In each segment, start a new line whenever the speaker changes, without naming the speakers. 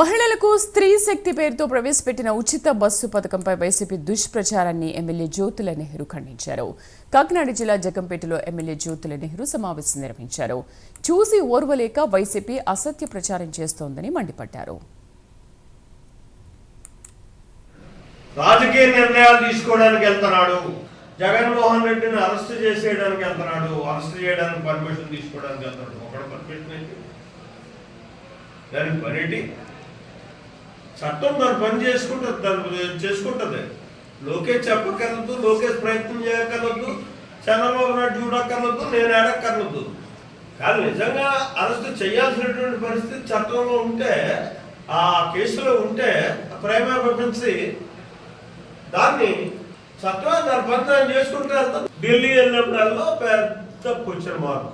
మహిళలకు స్త్రీ శక్తి పేరుతో ప్రవేశపెట్టిన ఉచిత బస్సు పథకంపై వైసీపీ దుష్ప్రచారాన్ని ఎమ్మెల్యే జ్యోతుల నెహ్రూ ఖండించారు. కాకినాడ జిల్లా జగంపేటలో ఎమ్మెల్యే జ్యోతుల నెహ్రూ సమావేశం నిర్వహించారు. చూసి ఓర్వలేక వైసీపీ అసత్య ప్రచారం చేస్తోందని మండిపడ్డారు.
రాజకీయ నిర్ణయాలు తీసుకోవడానికి వెళ్తున్నాడు. జగన్మోహన్ రెడ్డిని అరెస్ట్ చేసేయడానికి వెళ్తున్నాడు. అరెస్ట్ చేయడానికి పర్మిషన్ తీసుకోవడానికి వెళ్తున్నాడు. ఒకడు పర్మిషన్ దానికి పనేటి చట్టం దాని పని చేసుకుంటుంది దాని చేసుకుంటుంది. లోకేష్ చెప్పక్కర్లేదు లోకేష్ ప్రయత్నం చేయక్కర్లేదు చంద్రబాబు నాయుడు చూడక్కర్లదు నేను అడక్కర్లేదు. కానీ నిజంగా అరెస్ట్ చేయాల్సినటువంటి పరిస్థితి చట్టంలో ఉంటే ఆ కేసులో ఉంటే ప్రేమ పెంచి దాన్ని చట్టం దాని పని దాన్ని చేసుకుంటూ ఢిల్లీ వెళ్ళినప్పుడల్లా పెద్ద క్వశ్చన్ మార్క్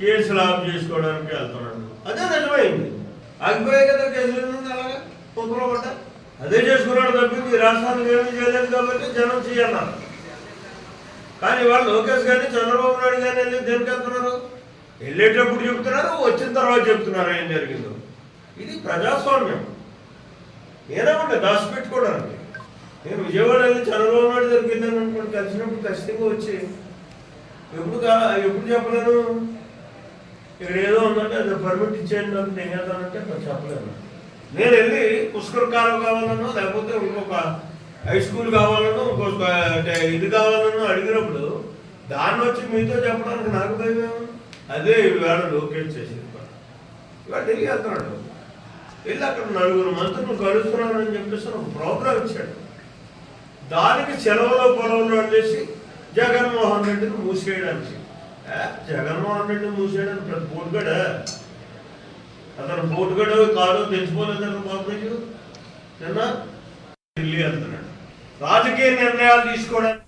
కేసులు ఆఫ్ చేసుకోవడానికి వెళ్తున్నాడు. అదే నిజమైంది. ఆగిపోయాయి కదా కేసులు అలాగా పొందులో పడ్డా అదే చేసుకున్నాడు తప్పింది ఈ రాష్ట్రానికి ఏమీ చేయలేదు కాబట్టి జనం చేయన్నారు. కానీ వాళ్ళు లోకేష్ గారిని చంద్రబాబు నాయుడు గారిని వెళ్ళి దేనికి వెళ్తున్నారు వెళ్ళేటప్పుడు చెప్తున్నారు వచ్చిన తర్వాత చెప్తున్నారు ఏం జరిగిందో. ఇది ప్రజాస్వామ్యం. నేనేమంటే దాచిపెట్టుకోవడానికి. నేను విజయవాడ వెళ్ళి చంద్రబాబు నాయుడు దగ్గరికి అనుకోండి కలిసినప్పుడు ఖచ్చితంగా వచ్చి ఎప్పుడు ఎప్పుడు చెప్పలేను? ఇక్కడ ఏదో ఉందంటే అది పర్మిట్ ఇచ్చేయండి నాకు నేను వెళ్తానంటే నాకు చెప్పలేను నేను వెళ్ళి పుష్కర కాలం కావాలనో లేకపోతే ఇంకొక హై స్కూల్ కావాలనో ఇంకొక అంటే ఇది కావాలనో అడిగినప్పుడు దాన్ని వచ్చి మీతో చెప్పడానికి నాకు భయం అదే ఈవేళ లోకేట్ చేసింది పని. ఇవాళ ఢిల్లీ వెళ్తున్నాడు. వెళ్ళి అక్కడ నలుగురు మంత్రులు కలుస్తున్నానని చెప్పేసి ఒక ప్రోగ్రామ్ ఇచ్చాడు. దానికి సెలవులో పొలంలో చేసి జగన్మోహన్ రెడ్డిని మూసేయడానికి. జగన్మోహన్ రెడ్డిని మూసేయడానికి పెద్ద పోటుగడ అతను పోటుగడ కాదో తెలిసిపోలేదని బాబు నీకు నిన్న ఢిల్లీ వెళ్తున్నాడు రాజకీయ నిర్ణయాలు తీసుకోవడానికి